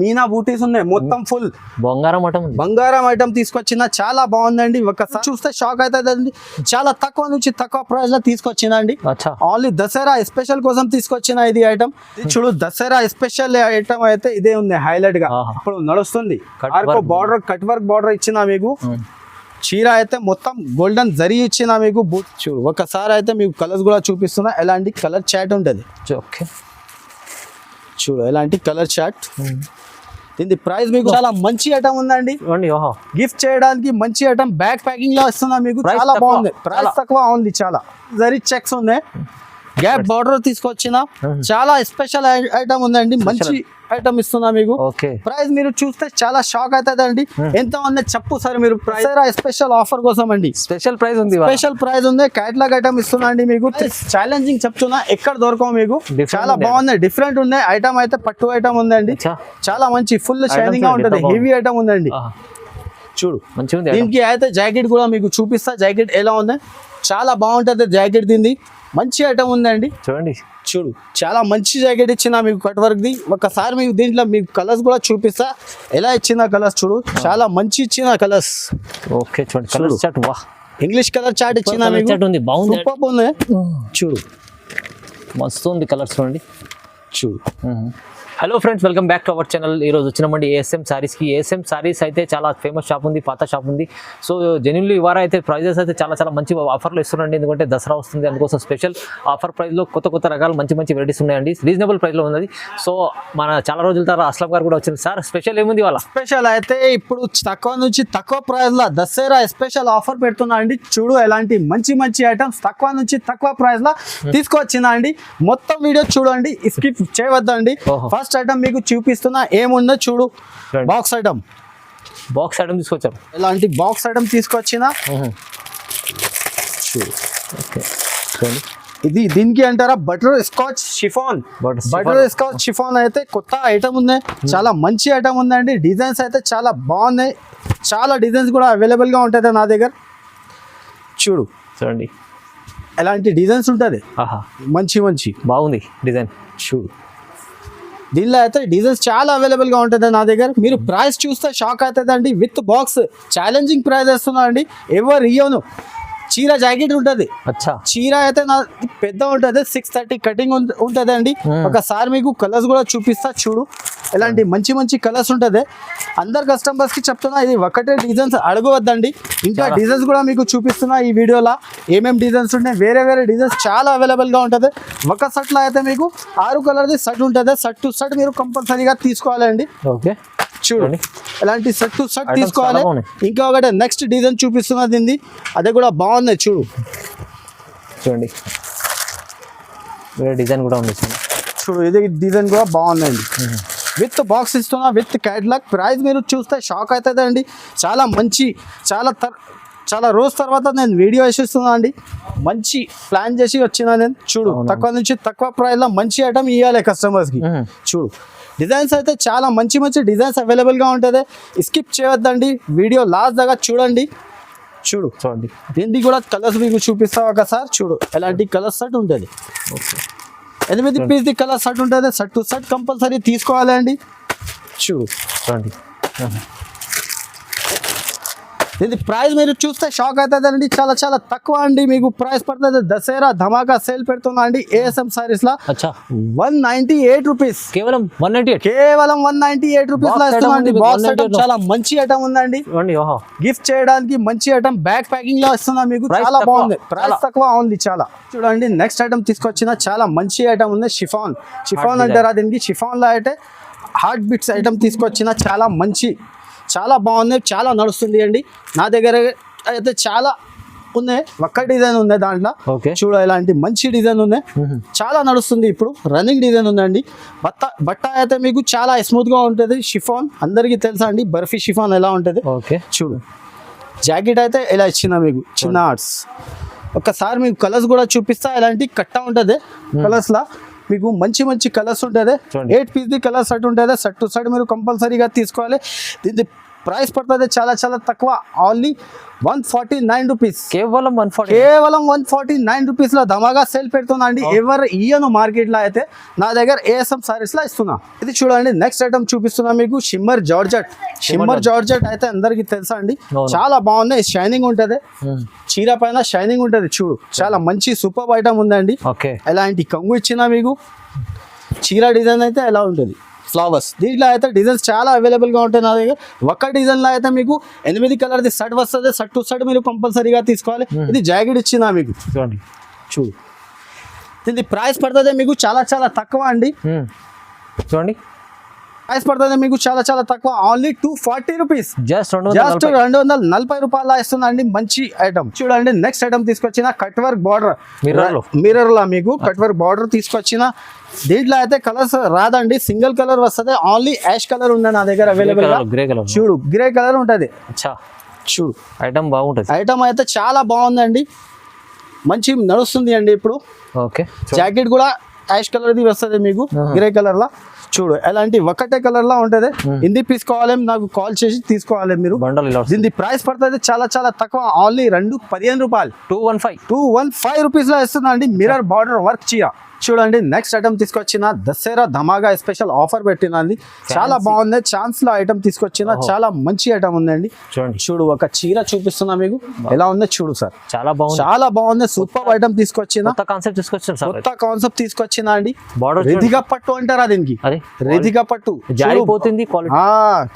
మీనా బూటీస్ ఉన్నాయి. మొత్తం ఫుల్ బొంగారం ఉంది. బంగారం ఐటమ్ తీసుకొచ్చిన చాలా బాగుందండి. ఒకసారి చూస్తే షాక్ అవుతుందండి. చాలా తక్కువ నుంచి తక్కువ ప్రైస్లో తీసుకొచ్చిందండి. ఓన్లీ దసరా స్పెషల్ కోసం తీసుకొచ్చిన ఇది ఐటమ్ చూడు దసరా స్పెషల్ ఐటమ్ అయితే ఇదే ఉంది హైలైట్గా. ఇప్పుడు నడుస్తుంది. బార్డర్ కట్ వర్క్ బార్డర్ ఇచ్చిన మీకు. ఉమ్. చీర అయితే మొత్తం గోల్డెన్ జరీ ఇచ్చిన మీకు బూట్ చూడు ఒకసారి అయితే మీకు కలర్స్ కూడా చూపిస్తున్నా. ఎలాంటి కలర్ చాట్ ఉంటుంది ఓకే. చూడు ఎలాంటి కలర్ చాట్ దీని ప్రైస్ మీకు చాలా మంచి ఐటమ్ ఉందండి. గిఫ్ట్ చేయడానికి మంచి ఐటమ్ బ్యాగ్ ప్యాకింగ్లో వస్తుందా మీకు? చాలా. బాగుంది. ప్రైస్. తక్కువ ఉంది చాలా. జరీ చెక్స్ ఉన్నాయి. గ్యాప్ బార్డర్ తీసుకొచ్చిన. చాలా స్పెషల్ ఐటమ్ ఉందండి. మంచి ఐటమ్ ఇస్తున్నా మీకు. ప్రైస్ మీరు చూస్తే చాలా షాక్ అవుతుందండి. ఎంత ఉంది చెప్పు సార్ మీరు. ప్రైస్ స్పెషల్ ఆఫర్ కోసం అండి స్పెషల్ ప్రైస్ ఉంది. స్పెషల్ ప్రైస్ ఉంది. క్యాటలాగ్ ఐటమ్ ఇస్తున్నా అండి మీకు. ఛాలెంజింగ్ చెప్తున్నా. ఎక్కడ దొరకవు మీకు. చాలా. బాగుంది. డిఫరెంట్ ఉంది ఐటమ్ అయితే పట్టు ఐటమ్ ఉందండి. చాలా మంచి ఫుల్ షైనింగ్గా? ఉంటుంది. హెవీ ఐటమ్ ఉందండి. చూడు. మంచిగా. దీనికి అయితే జాకెట్ కూడా మీకు చూపిస్తా. జాకెట్ ఎలా ఉంది. చాలా బాగుంటుంది జాకెట్ దీన్ని మంచి ఐటమ్ ఉందండి. చూడండి. చూడు చాలా మంచి జాకెట్ ఇచ్చిన మీకు కట్ వర్క్ ది. ఒకసారి మీకు దీంట్లో మీకు కలర్స్ కూడా చూపిస్తా. ఎలా ఇచ్చిన కలర్స్ చూడు చాలా మంచి ఇచ్చిన కలర్స్ ఓకే చూడండి. కలర్ చాట్ వా ఇంగ్లీష్ కలర్ చార్ట్ ఇచ్చిన ఉంది, బాగుంది. సూపర్ ఉంది. చూడు. మస్తు ఉంది కలర్స్ చూడండి. చూడు. Hello friends welcome back to our channel ఈ రోజు వచ్చినామండి ఏఎస్ఎం సారీస్కి ఏఎస్ఎం సారీస్ అయితే చాలా ఫేమస్ షాప్ ఉంది పాత షాప్ ఉంది. సో జెన్యున్లీ ఇవాళ అయితే ప్రైజెస్ అయితే చాలా చాలా మంచి ఆఫర్లు ఇస్తున్నారండి. ఎందుకంటే దసరా వస్తుంది అందుకోసం స్పెషల్ ఆఫర్ ప్రైస్లో కొత్త కొత్త రకాలు మంచి మంచి వెరైటీస్ ఉన్నాయండి. రీజనబుల్ ప్రైస్లో ఉన్నది. సో మన చాలా రోజుల తర్వాత అస్లాం గారు కూడా వచ్చింది. సార్ స్పెషల్ ఏముంది వాళ్ళ స్పెషల్ అయితే ఇప్పుడు తక్కువ నుంచి తక్కువ ప్రైస్లో దసరా స్పెషల్ ఆఫర్ పెడుతున్నా అండి చూడు ఎలాంటి మంచి మంచి ఐటమ్స్ తక్కువ నుంచి తక్కువ ప్రైస్లో తీసుకొచ్చిన అండి మొత్తం వీడియో చూడండి. స్కిప్ చేయవద్దండి. ఓహో. ఫస్ట్ ఐటమ్ మీకు చూపిస్తున్నా. ఏముందో చూడు. బాక్స్ ఐటమ్ బాక్స్ ఐటమ్ తీసుకొచ్చారు ఇలాంటి బాక్స్ ఐటమ్ తీసుకొచ్చిన? చూడు. ఓకే చూడండి ఇది దీనికి అంటారా? Butterscotch chiffon స్కాచ్ షిఫాన్ అయితే కొత్త ఐటమ్ ఉంది. చాలా మంచి ఐటమ్ ఉందండి. డిజైన్స్ అయితే చాలా బాగున్నాయి. చాలా డిజైన్స్ కూడా అవైలబుల్గా ఉంటుంది నా దగ్గర. చూడు. చూడండి ఎలాంటి డిజైన్స్ ఉంటుంది? ఆహా. మంచి మంచి. బాగుంది డిజైన్. చూడు. దీనిలో అయితే డిజైన్స్ చాలా అవైలబుల్గా ఉంటుంది నా దగ్గర. మీరు ప్రైస్ చూస్తే షాక్ అవుతుంది అండి విత్ బాక్స్ ఛాలెంజింగ్ ప్రైస్ వేస్తున్నా అండి ఎవరు ఇయ్యను? చీర జాకెట్ ఉంటుంది. అచ్చా. చీర అయితే నా పెద్ద ఉంటుంది. సిక్స్ థర్టీ కటింగ్ ఉంటుంది అండి Hmm. ఒకసారి మీకు కలర్స్ కూడా చూపిస్తా చూడు. ఇలాంటి మంచి మంచి కలర్స్ ఉంటుంది. అందరు కస్టమర్స్కి చెప్తున్నా ఇది ఒకటే డిజైన్స్ అడగవద్దండి. ఇంకా. డిజైన్స్ కూడా మీకు చూపిస్తున్నా ఈ వీడియోలో. ఏమేమి డిజైన్స్ ఉంటాయి వేరే వేరే డిజైన్స్ చాలా అవైలబుల్గా ఉంటుంది. ఒక set లో అయితే మీకు ఆరు కలర్ది సెట్ ఉంటుంది. సెట్ టు సెట్ మీరు కంపల్సరీగా తీసుకోవాలండి. ఓకే. చూడండి. ఇలాంటి సెట్ టు సెట్ తీసుకోవాలి. ఇంకా ఒకటి నెక్స్ట్ డిజైన్ చూపిస్తున్నా దీన్ని. అది కూడా బాగుంది చూడు. చూడండి. వేరే డిజైన్ కూడా ఉంది చూడు ఇది డిజైన్ కూడా బాగుందండి విత్ బాక్స్ ఇస్తున్నా విత్ క్యాట్లాగ్ ప్రైస్ మీరు చూస్తే షాక్ అవుతుందండి. చాలా మంచి చాలా తర్ చాలా రోజు తర్వాత నేను వీడియో వేసిస్తున్నా అండి. మంచి ప్లాన్ చేసి వచ్చిన నేను. చూడు. తక్కువ నుంచి తక్కువ ప్రైస్లో మంచి ఐటమ్ ఇవ్వాలి కస్టమర్స్కి. చూడు. డిజైన్స్ అయితే చాలా మంచి మంచి డిజైన్స్ అవైలబుల్గా ఉంటుంది. స్కిప్ చేయొద్దండి. వీడియో లాస్ట్ దాకా చూడండి. చూడు. చూడండి. దీనికి కూడా కలర్స్ మీకు చూపిస్తా ఒకసారి చూడు. ఎలాంటి కలర్స్ సెట్ ఉంటుంది ఓకే. ఎనిమిది పీస్ ది కలర్ సెట్ ఉంటుంది. సెట్ టు సెట్ కంపల్సరీ తీసుకోవాలి అండి చూడు చూడండి. ఇది ప్రైస్ మీరు చూస్తే షాక్ అవుతుందండి. చాలా చాలా తక్కువ అండి. మీకు ప్రైస్ పడుతుంది. దసరా ధమాకా సేల్ పెడుతున్నా అండి. ఏఎస్ఎం సారీస్ లా. వన్ నైన్టీ ఎయిట్ రూపీస్ కేవలం వన్ నైంటీ ఎయిట్ కేవలం one ninety eight rupees Box లో item ఇస్తున్నా అండి ఉంది, బాక్స్ 198 ఐటమ్ చాలా మంచి ఐటమ్ ఉందండి. గిఫ్ట్ చేయడానికి మంచి ఐటమ్ బ్యాగ్ ప్యాకింగ్లో ఇస్తున్నా మీకు. చాలా బాగుంది. ప్రైస్. తక్కువ ఉంది చాలా. చూడండి నెక్స్ట్ ఐటమ్ తీసుకొచ్చిన చాలా మంచి ఐటమ్ ఉంది షిఫాన్ షిఫాన్. అంటారా దీనికి? షిఫాన్లో అయితే హార్ట్ బిట్స్ ఐటమ్ తీసుకొచ్చిన చాలా మంచి చాలా బాగుంది చాలా నడుస్తుంది అండి. నా దగ్గర అయితే చాలా ఉన్నాయి. ఒక్క డిజైన్ ఉంది దాంట్లో. చూడ ఇలాంటి మంచి డిజైన్ ఉన్నాయి. చాలా నడుస్తుంది ఇప్పుడు. రన్నింగ్ డిజైన్ ఉందండి. బట్ట బట్ట అయితే మీకు చాలా స్మూత్గా ఉంటుంది. షిఫాన్ అందరికీ తెలుసా అండి? బర్ఫీ షిఫాన్ ఎలా ఉంటుంది? ఓకే. చూడు. జాకెట్ అయితే ఇలా ఇచ్చిన మీకు చిన్న ఆర్ట్స్ ఒక్కసారి మీకు కలర్స్ కూడా చూపిస్తా. ఇలాంటి కట్ట ఉంటుంది. కలర్స్ లా. మీకు మంచి మంచి కలర్స్ ఉంటుంది. Eight piece the colour set ఉంటుంది సెట్ టు సెట్ మీరు కంపల్సరీగా తీసుకోవాలి దీని ప్రైస్ పడుతుంది చాలా చాలా తక్కువ. Only one forty nine rupees కేవలం వన్ ఫార్టీ కేవలం వన్ ఫార్టీ నైన్ రూపీస్లో ధమాగా సేల్ పెడుతుందండి ఎవరు ఇయ్యను మార్కెట్లో అయితే నా దగ్గర ఏఎస్ఎం సారీస్లో ఇస్తున్నా. ఇది చూడండి నెక్స్ట్ ఐటమ్ చూపిస్తున్నా మీకు షిమ్మర్ జార్జెట్ షిమ్మర్ జార్జెట్ అయితే అందరికి తెలుసా అండి. చాలా బాగుంది షైనింగ్ ఉంటది. చీర పైన షైనింగ్ ఉంటది చూడు. చాలా మంచి సూపర్ ఐటమ్ ఉందండి. ఎలాంటి కంగు ఇచ్చినా మీకు చీర డిజైన్ అయితే ఎలా ఉంటుంది? ఫ్లవర్స్. దీంట్లో అయితే డిజైన్స్ చాలా అవైలబుల్గా ఉంటాయి నా దగ్గర. ఒక్క డిజైన్లో అయితే మీకు ఎనిమిది కలర్ది షర్ట్ వస్తుంది. షర్ట్ టు షర్ట్ మీరు కంపల్సరీగా తీసుకోవాలి. ఇది జాకెట్ ఇచ్చిందా మీకు? చూడండి. చూడు. దీని ప్రైస్ పడుతుంది మీకు చాలా చాలా తక్కువ అండి. చూడండి. ప్రైస్ పడుతుంది మీకు చాలా చాలా తక్కువ. Only two forty rupees just just. రెండు వందల నలభై రూపాయల ఇస్తుందండి. మంచి ఐటమ్ చూడండి నెక్స్ట్ ఐటమ్ తీసుకొచ్చిన కట్ వర్క్ బార్డర్. మిర్రర్ లా. మీకు కట్ వర్క్ బార్డర్ తీసుకొచ్చిన. దీంట్లో అయితే కలర్స్ రాదండి. సింగిల్ కలర్ వస్తుంది. ఓన్లీ యాష్ కలర్ ఉంది నా దగ్గర అవైలబుల్ గ్రే కలర్ చూడు గ్రే కలర్ ఉంటది. చూడు. ఐటమ్ బాగుంటుంది. ఐటమ్ అయితే చాలా బాగుందండి. మంచి నడుస్తుంది అండి ఇప్పుడు. ఓకే జాకెట్ కూడా యాష్ కలర్ ది వస్తుంది మీకు. గ్రే కలర్ లా. చూడు ఎలాంటి ఒకటే కలర్ లా ఉంటది. హిందీ తీసుకోవాలి నాకు కాల్ చేసి తీసుకోవాలి మీరు. బండల్ దీని ప్రైస్ పడుతుంది చాలా చాలా తక్కువ. ఓన్లీ రెండు పదిహేను రూపాయలు. Two one five. Two one five రూపీస్లో ఇస్తుందండి మిర్రర్ బార్డర్ వర్క్ చీర చూడండి నెక్స్ట్ ఐటమ్ తీసుకొచ్చిన దసరా ధమాగా స్పెషల్ ఆఫర్ పెట్టినంది చాలా బాగుంది ఛాన్స్లో ఐటమ్ తీసుకొచ్చిన చాలా మంచి ఐటమ్ ఉందండి. చూడండి. చూడు ఒక చీర చూపిస్తున్నా మీకు. ఎలా ఉందో చూడు సార్. చాలా బాగుంది. చాలా బాగుంది సూపర్ ఐటమ్ తీసుకొచ్చిన. కొత్త కాన్సెప్ట్ కొత్త కాన్సెప్ట్ తీసుకొచ్చిన అండి. రెదిగా పట్టు అంటారా దీనికి? రెదిగా పట్టు. జారిపోతుంది క్వాలిటీ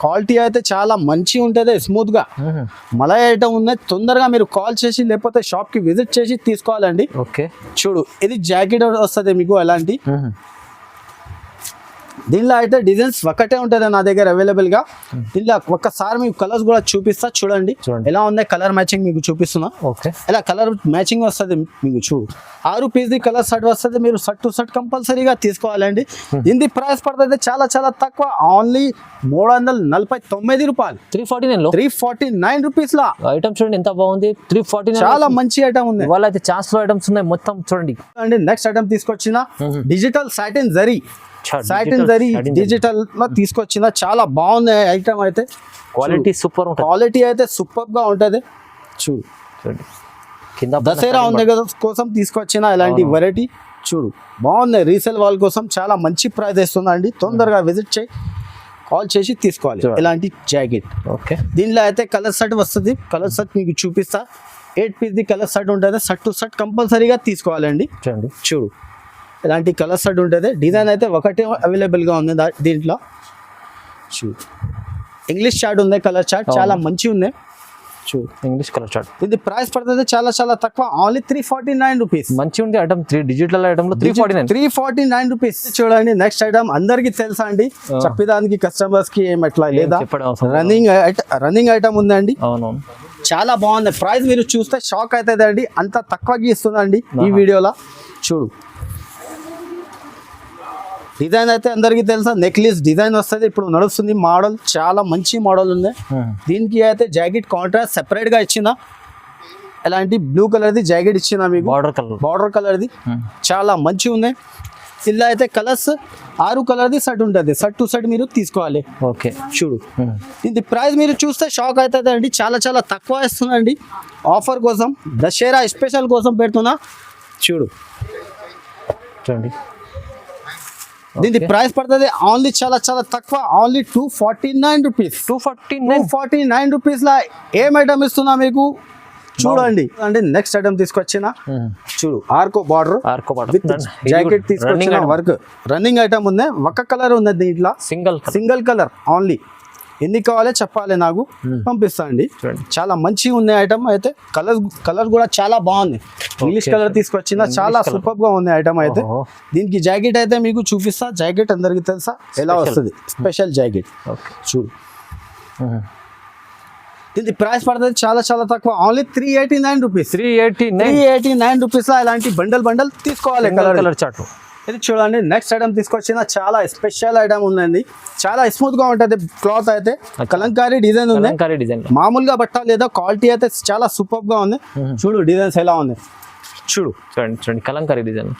క్వాలిటీ అయితే చాలా మంచి ఉంటది స్మూత్గా. మలై ఐటమ్ ఉంది తొందరగా మీరు కాల్ చేసి లేకపోతే షాప్కి విజిట్ చేసి తీసుకోవాలండి. ఓకే. చూడు ఇది జాకెట్ వస్తుంది. మీకు ఎలాంటి దీనిలో అయితే డిజైన్స్ ఒకటే ఉంటుంది నా దగ్గర అవైలబుల్గా. దీనిలో ఒక్కసారి మీకు కలర్స్ కూడా చూపిస్తా చూడండి. ఎలా ఉంది కలర్ మ్యాచింగ్ మీకు చూపిస్తున్నా. ఓకే. ఇలా కలర్ మ్యాచింగ్ వస్తుంది మీకు చూడు. ఆరు పీస్ ది కలర్ షర్ట్ వస్తుంది మీరు షర్ట్ టు షర్ట్ కంపల్సరీగా తీసుకోవాలండి. దీని ప్రైస్ పడుతుంది చాలా చాలా తక్కువ. ఓన్లీ మూడు వందల నలభై తొమ్మిది రూపాయలు. త్రీ ఫార్టీ నైన్లో? త్రీ ఫార్టీ నైన్ రూపీస్ లా. ఐటమ్ చూడండి ఎంత బాగుంది? త్రీ ఫార్టీ చాలా మంచి ఐటమ్ ఉంది. ఇవాళ అయితే ఛాన్స్లో ఐటమ్స్ ఉన్నాయి మొత్తం చూడండి. అండి నెక్స్ట్ ఐటమ్ తీసుకొచ్చిన డిజిటల్ సాటిన్ జరీ సాటిన్ డిజిటల్లో తీసుకొచ్చిన చాలా బాగుంది ఐటమ్ అయితే. క్వాలిటీ సూపర్ క్వాలిటీ అయితే సూపర్గా ఉంటది. చూడు. కింద దసరా ఉంది కదా కోసం తీసుకొచ్చిన ఇలాంటి వెరైటీ చూడు బాగుంది రీసేల్ వాళ్ళ కోసం చాలా మంచి ప్రైస్ ఇస్తుందండి తొందరగా విజిట్ చేయి. కాల్ చేసి తీసుకోవాలి. ఇలాంటి జాకెట్ ఓకే. దీనిలో అయితే కలర్ షర్ట్ వస్తుంది. కలర్ షర్ట్ మీకు చూపిస్తా. Eight piece the colour shirt ఉంటుంది. షర్ట్ టు షర్ట్ కంపల్సరీగా తీసుకోవాలండి. చూడండి. చూడు. ఇలాంటి కలర్ షర్ట్ ఉంటుంది. డిజైన్ అయితే ఒకటే అవైలబుల్గా ఉంది దీంట్లో. చూడు. ఇంగ్లీష్ చార్ట్ ఉంది కలర్ చార్ట్ చాలా మంచి ఉంది. చూడు ఇంగ్లీష్ కలర్ చార్ట్ ఇది ప్రైస్ పడుతుంది చాలా చాలా తక్కువ. Only three forty nine rupees మంచి ఉంది item three digital ఐటమ్లో three forty nine three forty nine rupees చూడండి నెక్స్ట్ ఐటమ్ అందరికి తెలుసా అండి? చెప్పేదానికి కస్టమర్స్కి ఏం ఎట్లా లేదా? రన్నింగ్ రన్నింగ్ ఐటమ్ ఉందండి అవునవును. చాలా బాగుంది. ప్రైస్ మీరు చూస్తే షాక్ అవుతుంది అండి. అంత తక్కువకి ఇస్తుందండి ఈ వీడియోలో. చూడు. డిజైన్ అయితే అందరికీ తెలుసా? నెక్లెస్ డిజైన్ వస్తుంది. ఇప్పుడు నడుస్తుంది మోడల్. చాలా మంచి మోడల్ ఉంది. దీనికి అయితే జాకెట్ కాంట్రాస్ట్ సెపరేట్గా ఇచ్చిన. ఎలాంటి బ్లూ కలర్ ది జాకెట్ ఇచ్చిన మీకు. బార్డర్ కలర్ బార్డర్ కలర్ది చాలా మంచి ఉంది. ఇలా అయితే కలర్స్ ఆరు కలర్ది షర్ట్ ఉంటుంది. షర్ట్ టు షర్ట్ మీరు తీసుకోవాలి. ఓకే. చూడు. ఇది ప్రైస్ మీరు చూస్తే షాక్ అవుతుంది అండి. చాలా చాలా తక్కువ ఇస్తుందండి ఆఫర్ కోసం దసరా స్పెషల్ కోసం పెడుతున్నా. చూడు. చూడండి. దీని ప్రైస్ పడుతుంది ఓన్లీ చాలా చాలా తక్కువ only two forty nine rupees two forty two nine forty nine rupees లా ఏం ఐటమ్ ఇస్తున్నా మీకు? చూడండి. అంటే నెక్స్ట్ ఐటమ్ తీసుకొచ్చిన. చూడు ఆర్కో బార్డర్ ఆర్కో విత్ జాకెట్ తీసుకొచ్చిన వర్క్ రన్నింగ్ ఐటమ్ ఉంది. ఒక కలర్ ఉంది దీంట్లో. సింగల్ సింగిల్ కలర్ ఓన్లీ ఎన్ని కావాలో చెప్పాలి నాకు. పంపిస్తా అండి. చాలా మంచిగా ఉంది ఐటమ్ అయితే. కలర్ కలర్ కూడా చాలా బాగుంది ఇంగ్లీష్ కలర్ తీసుకొచ్చిన చాలా సూపర్గా ఉంది ఐటమ్ అయితే. దీనికి జాకెట్ అయితే మీకు చూపిస్తా. జాకెట్ అందరికి తెలుసా? ఎలా వస్తుంది? స్పెషల్ జాకెట్ చూడు. దీనికి ప్రైస్ పడుతుంది చాలా చాలా తక్కువ. Only three eighty nine rupees three eighty three nine eighty nine రూపీస్లో ఇలాంటి బండల్ బండల్ తీసుకోవాలి కలర్ కలర్ చార్ట్ ఇది చూడండి నెక్స్ట్ ఐటమ్ తీసుకొచ్చిన చాలా స్పెషల్ ఐటమ్ ఉందండి. చాలా స్మూత్గా ఉంటది క్లాత్ అయితే. కలంకారీ డిజైన్ ఉంది. డిజైన్ మామూలుగా బట్ట లేదా క్వాలిటీ అయితే చాలా సూపర్గా ఉంది. చూడు డిజైన్స్ ఎలా ఉంది చూడు. చూడండి చూడండి కలంకారీ డిజైన్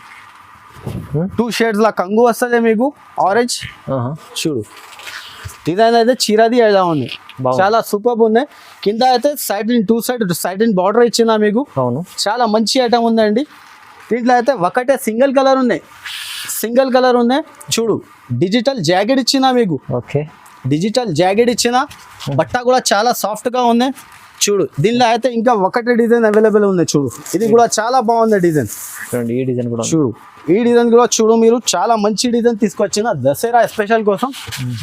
టూ షేడ్స్ లా కంగు వస్తుంది మీకు ఆరెంజ్ చూడు. డిజైన్ అయితే చీరది ఎలా ఉంది. చాలా సూపర్ ఉన్నాయి. కింద అయితే side to side side border ఇచ్చిన మీకు. అవును. చాలా మంచి ఐటమ్ ఉందండి. దీంట్లో అయితే ఒకటే సింగిల్ కలర్ ఉన్నాయి. సింగిల్ కలర్ ఉన్నాయి. చూడు డిజిటల్ జాకెట్ ఇచ్చిన మీకు. ఓకే. డిజిటల్ జాకెట్ ఇచ్చిన బట్ట కూడా చాలా సాఫ్ట్గా ఉన్నాయి చూడు దీనిలో అయితే ఇంకా ఒకటే డిజైన్ అవైలబుల్ ఉంది. చూడు ఇది కూడా చాలా బాగుంది డిజైన్. చూడండి ఈ డిజైన్ కూడా. చూడు ఈ డిజైన్ కూడా చూడు మీరు చాలా మంచి డిజైన్ తీసుకొచ్చిన దసరా స్పెషల్ కోసం.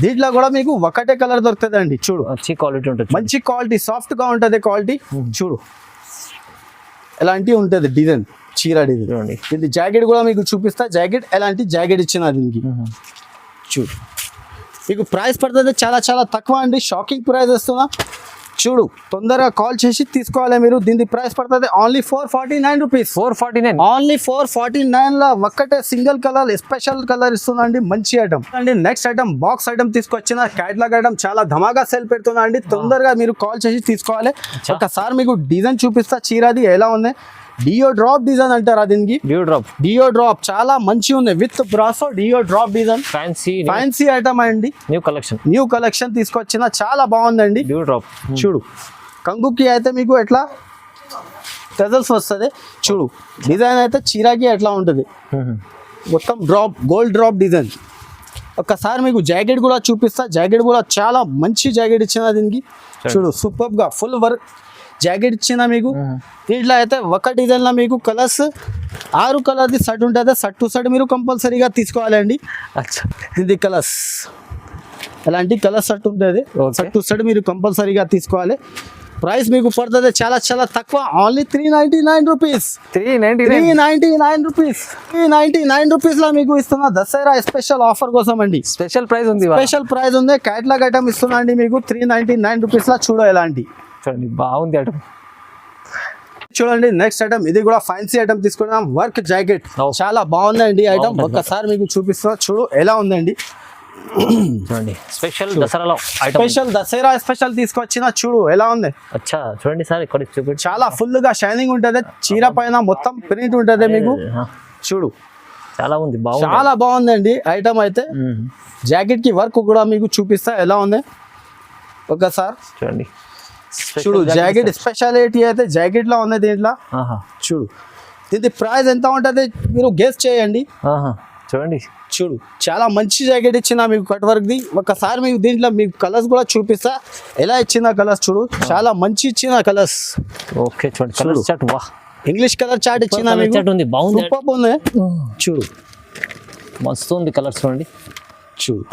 దీంట్లో కూడా మీకు ఒకటే కలర్ దొరుకుతుందండి చూడు. మంచి క్వాలిటీ ఉంటుంది. మంచి క్వాలిటీ సాఫ్ట్గా ఉంటుంది క్వాలిటీ. చూడు ఎలాంటి ఉంటుంది డిజైన్. చీర డిజైన్ చూడండి. ఇది జాకెట్ కూడా మీకు చూపిస్తా. జాకెట్ ఎలాంటి జాకెట్ ఇచ్చిన దీనికి. చూడు. మీకు ప్రైస్ పడుతుంది చాలా చాలా తక్కువ అండి. షాకింగ్ ప్రైస్ వస్తున్నా. చూడు తొందరగా కాల్ చేసి తీసుకోవాలి మీరు. దీని ప్రైస్ పడుతుంది only four forty nine rupees four forty nine only four forty నైన్లో ఒక్కటే సింగిల్ కలర్ స్పెషల్ కలర్ ఇస్తుందండి మంచి ఐటమ్ అండి నెక్స్ట్ ఐటమ్ బాక్స్ ఐటమ్ తీసుకొచ్చిన క్యాట్లాగ్ ఐటమ్ చాలా ధమాగా సేల్ పెడుతున్నా అండి. తొందరగా మీరు కాల్ చేసి తీసుకోవాలి. ఒకసారి మీకు డిజైన్ చూపిస్తా. చీరది ఎలా ఉంది? డియో డ్రాప్ డిజైన్ అంటారా దీనికి? డ్యూ డ్రాప్ డియో డ్రాప్ చాలా మంచి ఉంది విత్ బ్రాసో డియో drop design fancy fancy item అండి. న్యూ కలెక్షన్ న్యూ కలెక్షన్ తీసుకొచ్చిన చాలా బాగుందండి. డ్యూ డ్రాప్ చూడు. కంగుకి అయితే మీకు ఎట్లా? టెజల్స్ వస్తుంది. చూడు. డిజైన్ అయితే చీరాకి ఎట్లా ఉంటుంది? మొత్తం డ్రాప్ గోల్డ్ డ్రాప్ డిజైన్ ఒక్కసారి మీకు జాకెట్ కూడా చూపిస్తా. జాకెట్ కూడా చాలా మంచి జాకెట్ ఇచ్చిన దీనికి. చూడు సూపర్గా ఫుల్ వర్క్ జాకెట్ ఇచ్చిన మీకు? దీంట్లో అయితే ఒక డిజైన్లో మీకు కలర్స్ ఆరు కలర్ది షర్ట్ ఉంటుంది. షర్ట్ టు షర్ట్ మీరు కంపల్సరీగా తీసుకోవాలండి అచ్చా ఇది కలర్స్ ఎలాంటి కలర్ షర్ట్ ఉంటుంది. షర్ట్ టు షర్ట్ మీరు కంపల్సరీగా తీసుకోవాలి. ప్రైస్ మీకు పడుతుంది చాలా చాలా తక్కువ. Only three ninety nine rupees three ninety three nine ninety nine rupees three ninety nine రూపీస్లో మీకు ఇస్తున్నా దసరా స్పెషల్ ఆఫర్ కోసం అండి. స్పెషల్ ప్రైస్ ఉంది. స్పెషల్ ప్రైస్ ఉంది. క్యాట్లాగ్ ఐటమ్ ఇస్తున్నా అండి మీకు. త్రీ నైంటీ నైన్ రూపీస్లో చూడ ఎలాంటి. చూడండి బాగుంది అటు చూడండి నెక్స్ట్ ఐటమ్ ఇది కూడా ఫ్యాన్సీ ఐటమ్ తీసుకున్నాం. Work jacket. చాలా బాగుందండి ఐటమ్. ఒక్కసారి మీకు చూపిస్తున్నా చూడు ఎలా ఉందండి. చూడండి స్పెషల్ దసరాలో ఐటమ్ స్పెషల్ దసరా స్పెషల్ తీసుకొచ్చిన చూడు ఎలా ఉంది. అచ్చా చూడండి సార్ ఇక్కడ చూపించు చాలా ఫుల్గా షైనింగ్ ఉంటది. చీర పైన మొత్తం ప్రింట్ ఉంటది మీకు. చూడు. చాలా ఉంది బాగుంది. చాలా బాగుందండి ఐటమ్ అయితే. జాకెట్కి వర్క్ కూడా మీకు చూపిస్తా ఎలా ఉంది. ఒకసారి చూడండి. చూడు జాకెట్ స్పెషాలిటీ అయితే జాకెట్లో ఉంది దీంట్లో. చూడు. దీని ప్రైస్ ఎంత ఉంటది మీరు గెస్ చేయండి. చూడండి. చూడు చాలా మంచి జాకెట్ ఇచ్చిన మీకు కట్ వర్క్ ది ఒకసారి మీకు దీంట్లో మీకు కలర్స్ కూడా చూపిస్తా. ఎలా ఇచ్చిన కలర్స్ చూడు. చాలా మంచి ఇచ్చిన కలర్స్ ఓకే చూడండి. కలర్ చాట్ వా ఇంగ్లీష్ కలర్ చార్ట్ ఇచ్చిన చాట్ ఉంది. బాగుంది. సూపర్ ఉంది. చూడు. మస్తు ఉంది కలర్స్ చూడండి. చూడు.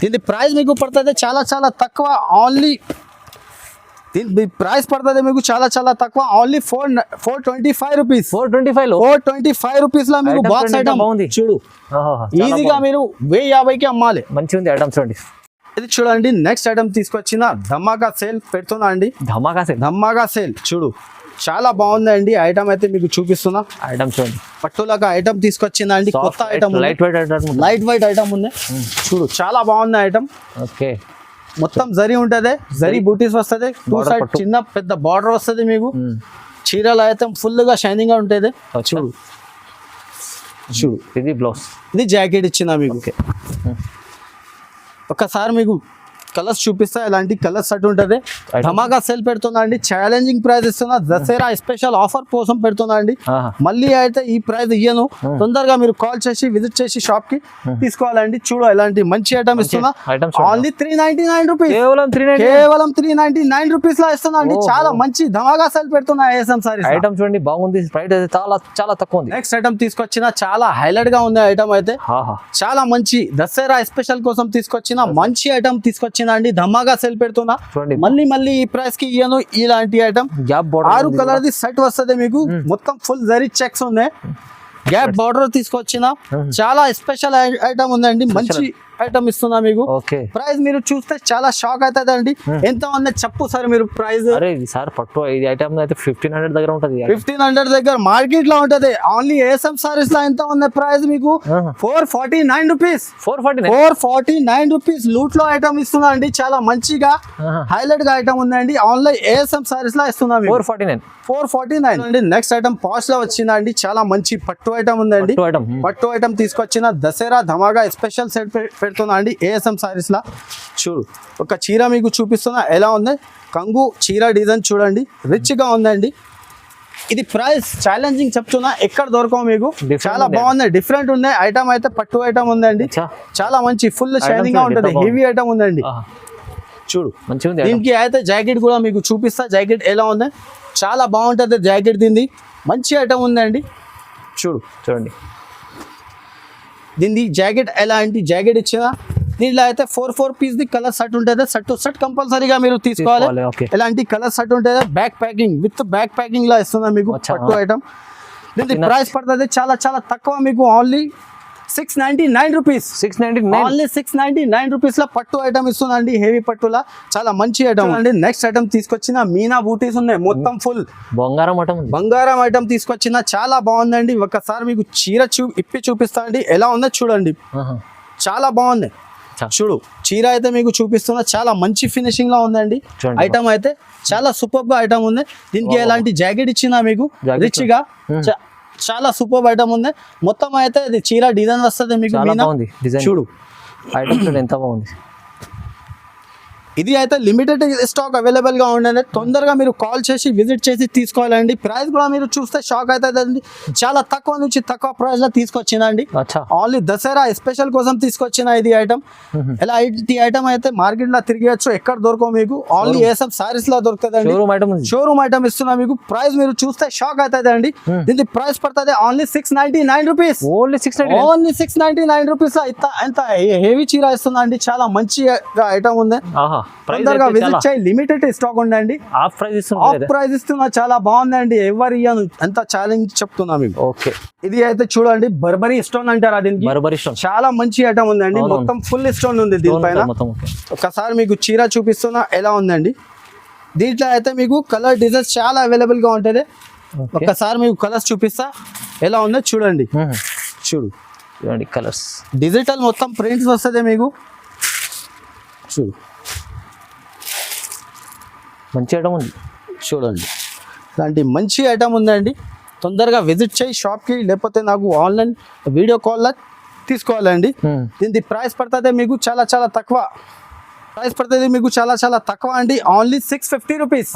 దీని ప్రైస్ మీకు పడుతుంది. చాలా చాలా తక్కువ. ఓన్లీ దీని ప్రైస్ పడుతుంది మీకు చాలా చాలా తక్కువ. Only four four twenty five rupees four twenty five four twenty five రూపీస్లో మీకు బాక్స్ ఐటమ్ బాగుంది. చూడు. ఈజీగా. మీరు వెయ్యి యాభైకి అమ్మాలి. మంచిగా ఉంది ఐటమ్ చూడండి. ఇది చూడండి నెక్స్ట్ ఐటమ్ తీసుకొచ్చిన ధమాకా సేల్ పెడుతున్నా అండి. ధమాకా సేల్? ధమాకా సేల్ చూడు. చాలా బాగుందండి ఐటమ్ అయితే మీకు చూపిస్తున్నా. ఐటమ్ చూడండి. పట్టులాగా ఐటమ్ తీసుకొచ్చిందా అండి కొత్త item light weight item light weight item ఉంది చూడు చాలా బాగుంది ఐటమ్ ఓకే మొత్తం జరీ ఉంటది జరీ బూటీస్ వస్తుంది టూ సైడ్. చిన్న పెద్ద బార్డర్ వస్తుంది మీకు. చీరలు అయితే ఫుల్గా షైనింగ్గా ఉంటుంది. చూడు. చూడు. ఇది బ్లౌజ్ ఇది జాకెట్ ఇచ్చిన మీకు. ఒక్కసారి మీకు కలర్స్ చూపిస్తా ఇలాంటి కలర్స్ అటు ఉంటుంది. ధమాగా సేల్ పెడుతున్నా అండి ఛాలెంజింగ్ ప్రైస్ ఇస్తున్నా. దసరా స్పెషల్ ఆఫర్ కోసం పెడుతున్నా అండి. మళ్ళీ అయితే ఈ ప్రైస్ ఇయ్యను. తొందరగా మీరు కాల్ చేసి విజిట్ చేసి షాప్కి తీసుకోవాలండి. చూడు ఇలాంటి మంచి ఐటమ్ ఇస్తున్నా. Only three ninety nine rupees కేవలం త్రీ నైన్టీ నైన్ రూపీస్లో ఇస్తున్నా అండి. చాలా మంచి ధమాగా సేల్ పెడుతున్నా ఏఎస్ఎం ఐటమ్ చూడండి బాగుంది. ప్రైస్ అయితే చాలా చాలా తక్కువ ఉంది. నెక్స్ట్ ఐటమ్ తీసుకొచ్చిన చాలా హైలైట్గా ఉంది ఐటమ్ అయితే. చాలా మంచి దసరా స్పెషల్ కోసం తీసుకొచ్చిన మంచి ఐటమ్ తీసుకొచ్చిన అండి ధమాగా సేల్ పెడుతున్నా. చూడండి. మళ్ళీ మళ్ళీ ఈ ప్రైస్కి ఇయ్యను. ఇలాంటి ఐటమ్ గ్యాప్ ఆరు కలర్ ది సెట్ వస్తుంది మీకు. మొత్తం ఫుల్ జరీ చెక్స్ ఉన్నాయి. గ్యాప్ బార్డర్ తీసుకొచ్చిన. చాలా స్పెషల్ ఐటమ్ ఉందండి. మంచి ఐటమ్ ఇస్తున్నా మీకు. ఓకే ప్రైస్ మీరు చూస్తే చాలా షాక్ అవుతుంది అండి ఎంత ఉంది చెప్పు సార్ మీరు ప్రైస్ అరే సార్ పట్టు ఇది ఐటమ్ అయితే ఫిఫ్టీన్ హండ్రెడ్ దగ్గర ఉంటుంది. ఫిఫ్టీన్ హండ్రెడ్ దగ్గర మార్కెట్లో ఉంటది ఓన్లీ ఏఎస్ఎం సారీస్లో ఎంత ఉంది ప్రైస్ మీకు? Four forty nine rupees four forty nine four forty nine rupees లూట్లో item ఇస్తున్నా అండి. చాలా మంచిగా హైలైట్గా ఐటమ్ ఉందండి. ఆన్లైన్ ఏఎస్ఎం సారీస్లో ఇస్తున్నా four forty nine four forty nine అండి నెక్స్ట్ ఐటమ్ పాస్లో వచ్చిందండి. చాలా మంచి పట్టు ఐటమ్ ఉందండి. పట్టు ఐటమ్ తీసుకొచ్చిన దసరా ధమాగా స్పెషల్ సెట్ పెడుతున్నా అండి. ఏఎస్ఎం సారీస్లా చూడు ఒక చీర మీకు చూపిస్తున్నా. ఎలా ఉంది? కంగు చీర డిజైన్ చూడండి. రిచ్గా ఉందండి. ఇది ప్రైస్ ఛాలెంజింగ్ చెప్తున్నా. ఎక్కడ దొరకవు మీకు? చాలా. బాగుంది డిఫరెంట్ ఉంది ఐటమ్ అయితే పట్టు ఐటమ్ ఉందండి. చాలా మంచి ఫుల్ షైనింగ్గా? ఉంటుంది. హెవీ ఐటమ్ ఉందండి. చూడు. దీనికి అయితే జాకెట్ కూడా మీకు చూపిస్తా. జాకెట్ ఎలా ఉంది? చాలా బాగుంటుంది జాకెట్ దీన్ని మంచి ఐటమ్ ఉందండి. చూడు. చూడండి. దీన్ని జాకెట్ ఎలాంటి జాకెట్ ఇచ్చినా దీంట్లో అయితే four four piece the colour set ఉంటుంది. సెట్ టు సెట్ కంపల్సరీగా మీరు తీసుకోవాలి. ఎలాంటి కలర్ సెట్ ఉంటుంది? బ్యాక్ ప్యాకింగ్ విత్ బ్యాక్ ప్యాకింగ్లో ఇస్తుంది మీకు. పట్టు ఐటమ్ దీని చిన్న- ప్రైస్ పడుతుంది చాలా చాలా తక్కువ మీకు only six ninety nine rupees six ninety nine only six ninety nine రూపీస్లో పట్టు ఐటమ్ ఇస్తుందండి హెవీ పట్టులా. చాలా మంచి ఐటమ్ అండి నెక్స్ట్ ఐటమ్ తీసుకొచ్చిన మీనా బూటీస్ ఉన్నాయి. మొత్తం ఫుల్ బంగారం ఉంది. బంగారం ఐటమ్ తీసుకొచ్చిన చాలా బాగుందండి. ఒకసారి మీకు చీర చూ ఇప్పి చూపిస్తా అండి. ఎలా ఉందో చూడండి. చాలా బాగుంది. చూడు చీర అయితే మీకు చూపిస్తున్నా. చాలా మంచి ఫినిషింగ్లో ఉందండి. ఐటమ్ అయితే చాలా సూపర్గా ఐటమ్ ఉంది. దీనికి ఎలాంటి జాకెట్ ఇచ్చినా మీకు. రిచ్గా చాలా సూపర్ ఐటమ్ ఉంది. మొత్తం అయితే ఇది చీర డిజైన్ వస్తుంది మీకు చూడు. ఐటమ్ ఎంత బాగుంది. ఇది అయితే లిమిటెడ్ స్టాక్ అవైలబుల్గా ఉండదు తొందరగా మీరు కాల్ చేసి విజిట్ చేసి తీసుకోవాలండి. ప్రైస్ కూడా మీరు చూస్తే షాక్ అవుతుందండి. చాలా తక్కువ నుంచి తక్కువ ప్రైస్లో తీసుకొచ్చిందండి. ఓన్లీ దసరా స్పెషల్ కోసం తీసుకొచ్చిన ఇది ఐటమ్ ఇలా ఈ ఐటమ్ అయితే మార్కెట్లో తిరిగేయచ్చు ఎక్కడ దొరకవు మీకు. ఓన్లీ ఏసం సారీస్లో దొరుకుతుందండి. షోరూమ్ ఐటమ్ ఉంది. షోరూమ్ ఐటమ్ ఇస్తున్నా మీకు. ప్రైస్ మీరు చూస్తే షాక్ అవుతుంది అండి దీనికి ప్రైస్ పడుతుంది only six ninety nine rupees only six ninety only six ninety nine rupees ఎంత హెవీ చీర ఇస్తుందా అండి చాలా మంచి ఐటమ్ ఉంది. తొందరగా విజిట్ చేయి. లిమిటెడ్ స్టాక్ ఉండండి హాఫ్ ప్రైస్ ఆఫ్ ప్రైస్ ఇస్తున్నా చాలా బాగుందండి. ఎవరు ఎంత ఛాలెంజ్ చెప్తున్నా మీకు. ఓకే ఇది అయితే చూడండి బర్బరీ స్టోన్ అంటారా దీనికి? బర్బరీ స్టోన్ చాలా మంచి ఐటమ్ ఉందండి. మొత్తం ఫుల్ స్టోన్ ఉంది దీనిపైన ఒకసారి మీకు చీర చూపిస్తున్నా ఎలా ఉందండి? దీంట్లో అయితే మీకు కలర్ డిజైన్స్ చాలా అవైలబుల్గా ఉంటుంది. ఓకే ఒక్కసారి మీకు కలర్స్ చూపిస్తా. ఎలా ఉందో చూడండి. చూడు. చూడండి కలర్స్ డిజిటల్ మొత్తం ప్రింట్స్ వస్తుంది మీకు. చూడు. మంచి ఐటమ్ ఉంది. చూడండి. ఇలాంటి మంచి ఐటమ్ ఉందండి. తొందరగా విజిట్ చేయి షాప్కి లేకపోతే నాకు ఆన్లైన్ వీడియో కాల్లో తీసుకోవాలండి. దీని ప్రైస్ పడుతుంది మీకు చాలా చాలా తక్కువ. ప్రైస్ పడుతుంది మీకు చాలా చాలా తక్కువ అండి. ఓన్లీ సిక్స్ ఫిఫ్టీ రూపీస్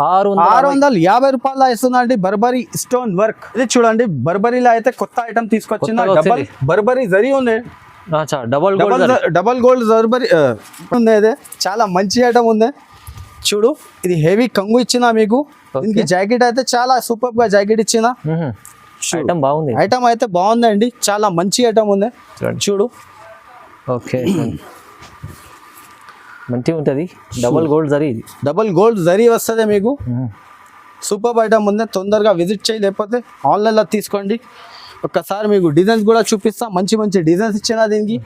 ఆరు వందల యాభై రూపాయల ఇస్తుందండి బర్బరీ స్టోన్ వర్క్ ఇది చూడండి బర్బరీలో అయితే కొత్త ఐటమ్ తీసుకొచ్చిన కొత్తగా డబల్. బర్బరీ జరీ ఉంది. Double double gold double gold జర్బరీ ఉంది చాలా మంచి ఐటమ్ ఉంది. చూడు ఇది హెవీ కంగు ఇచ్చిన మీకు. దీనికి జాకెట్ అయితే చాలా సూపర్గా జాకెట్ ఇచ్చిన. ఐటమ్ బాగుంది. ఐటమ్ అయితే బాగుందండి. చాలా మంచి ఐటమ్ ఉంది. చూడండి. చూడు. ఓకే. మంచిగా ఉంటుంది. డబల్ గోల్డ్ జరీ ఇది. డబల్ గోల్డ్ జరీ వస్తుంది మీకు. సూపర్ ఐటమ్ ఉంది. తొందరగా విజిట్ చేయి లేకపోతే ఆన్లైన్లో తీసుకోండి. ఒక్కసారి మీకు డిజైన్స్ కూడా చూపిస్తా. మంచి మంచి డిజైన్స్ ఇచ్చిన దీనికి.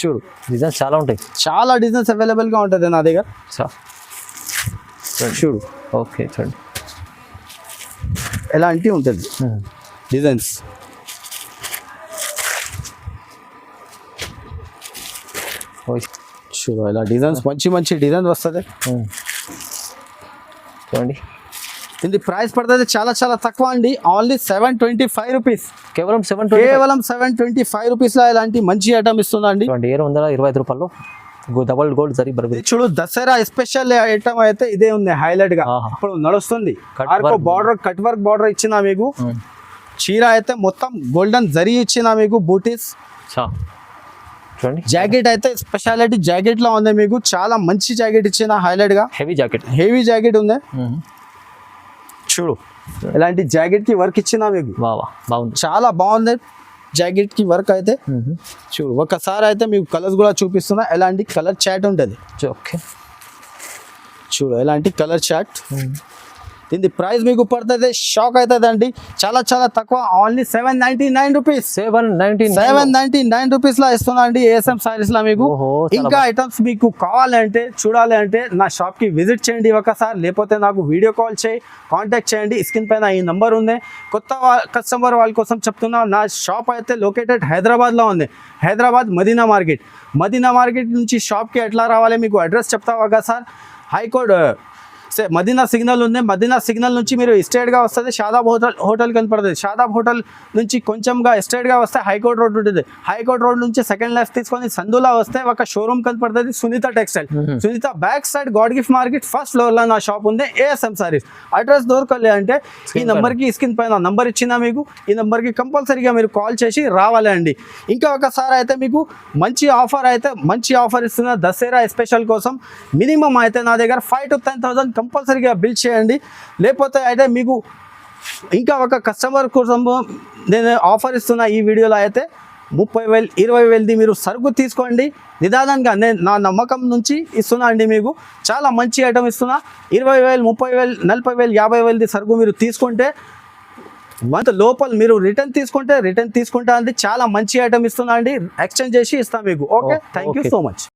చూడు. డిజైన్స్ చాలా ఉంటాయి. చాలా డిజైన్స్ అవైలబుల్గా ఉంటుంది నా దగ్గర. చూడు. ఓకే చూడండి ఎలాంటి ఉంటుంది. డిజైన్స్. చూడు ఇలా డిజైన్స్ మంచి మంచి డిజైన్స్ వస్తుంది. చూడండి. దీని ప్రైస్ పడుతుంది చాలా చాలా తక్కువ అండి. Only seven twenty five rupees కేవలం సెవెన్ కేవలం సెవెన్ ట్వంటీ ఫైవ్ రూపీస్లో ఇలాంటి మంచి ఐటమ్ ఇస్తుందండి. ఏడు వందల ఇరవై ఐదు రూపాయలు డబల్ గోల్డ్ జరీ బర్బరీ చూడు దసరా స్పెషల్ ఐటమ్ అయితే ఇదే ఉంది హైలైట్గా. ఇప్పుడు నడుస్తుంది. బార్డర్ కట్ వర్క్ బార్డర్ ఇచ్చిన మీకు. చీర అయితే మొత్తం గోల్డెన్ జరీ ఇచ్చిన మీకు బూటీస్ చూడండి. జాకెట్ అయితే స్పెషాలిటీ జాకెట్లో ఉంది మీకు. చాలా మంచి జాకెట్ ఇచ్చిన హైలైట్గా. హెవీ జాకెట్ హెవీ జాకెట్ ఉంది. చూడు ఇలాంటి జాకెట్కి వర్క్ ఇచ్చిన మీకు. బాగుంది. చాలా బాగుంది. జాకెట్కి వర్క్ అయితే చూడు ఒకసారి అయితే మీకు కలర్స్ కూడా చూపిస్తున్నా. ఎలాంటి కలర్ చాట్ ఉంటుంది ఓకే. చూడు ఎలాంటి కలర్ చాట్ దీని ప్రైస్ మీకు పడుతుంది షాక్ అవుతుంది అండి చాలా చాలా తక్కువ. Only seven ninety nine rupees seven nineteen seven ninety nine రూపీస్లో ఇస్తున్నా అండి ఏఎస్ఎం సారీస్లో మీకు. ఇంకా ఐటమ్స్ మీకు కావాలి అంటే చూడాలి అంటే నా షాప్కి విజిట్ చేయండి ఒకసారి లేకపోతే నాకు వీడియో కాల్ చేయి కాంటాక్ట్ చేయండి. స్క్రీన్ పైన ఈ నంబర్ ఉంది. కొత్త కస్టమర్ వాళ్ళ కోసం చెప్తున్నా నా షాప్ అయితే లొకేటెడ్ హైదరాబాద్లో ఉంది. హైదరాబాద్ మదీనా మార్కెట్. మదీనా మార్కెట్ నుంచి షాప్కి ఎట్లా రావాలి మీకు అడ్రస్ చెప్తావా కదా సార్ హైకోర్ట్ మదీనా సిగ్నల్ ఉంది. మదీనా సిగ్నల్ నుంచి మీరు ఎస్టేట్గా వస్తుంది. షాదాబ్ హోటల్ హోటల్ కనపడుతుంది షాదాబ్ హోటల్ నుంచి కొంచెంగా ఎస్టేట్గా వస్తే హైకోర్ట్ రోడ్ ఉంటుంది. హైకోర్ట్ రోడ్ నుంచి సెకండ్ లెఫ్ట్ తీసుకొని సందులా వస్తే ఒక షోరూమ్ కనపడుతుంది. Sunitha textile Sunitha back side God gift market. First ఫ్లోర్లో నా షాప్ ఉంది. ఏఎస్ఎం సారీస్ అడ్రస్ దొరకలే అంటే ఈ నంబర్కి స్క్రీన్ పైన నంబర్ ఇచ్చిందా మీకు? ఈ నంబర్కి కంపల్సరీగా మీరు కాల్ చేసి రావాలి అండి. ఇంకా ఒకసారి అయితే మీకు మంచి ఆఫర్ అయితే మంచి ఆఫర్ ఇస్తున్న దసరా స్పెషల్ కోసం మినిమం అయితే నా దగ్గర ఫైవ్ టు టెన్ థౌసండ్ కంపల్సరీగా బిల్ చేయండి. లేకపోతే అయితే మీకు ఇంకా ఒక కస్టమర్ కోసం నేను ఆఫర్ ఇస్తున్న ఈ వీడియోలో అయితే ముప్పై వేలు ఇరవై వేలది మీరు సరుకు తీసుకోండి. నిదానంగా నేను నా నమ్మకం నుంచి ఇస్తున్నా అండి మీకు. చాలా మంచి ఐటమ్ ఇస్తున్నా. ఇరవై వేలు ముప్పై వేలు నలభై వేలు యాభై వేలది సరుకు మీరు తీసుకుంటే మంత్ లోపల మీరు రిటర్న్ తీసుకుంటే రిటర్న్ తీసుకుంటా అండి. చాలా మంచి ఐటమ్ ఇస్తున్నా అండి. ఎక్స్చేంజ్ చేసి ఇస్తాం మీకు. Okay thank. So much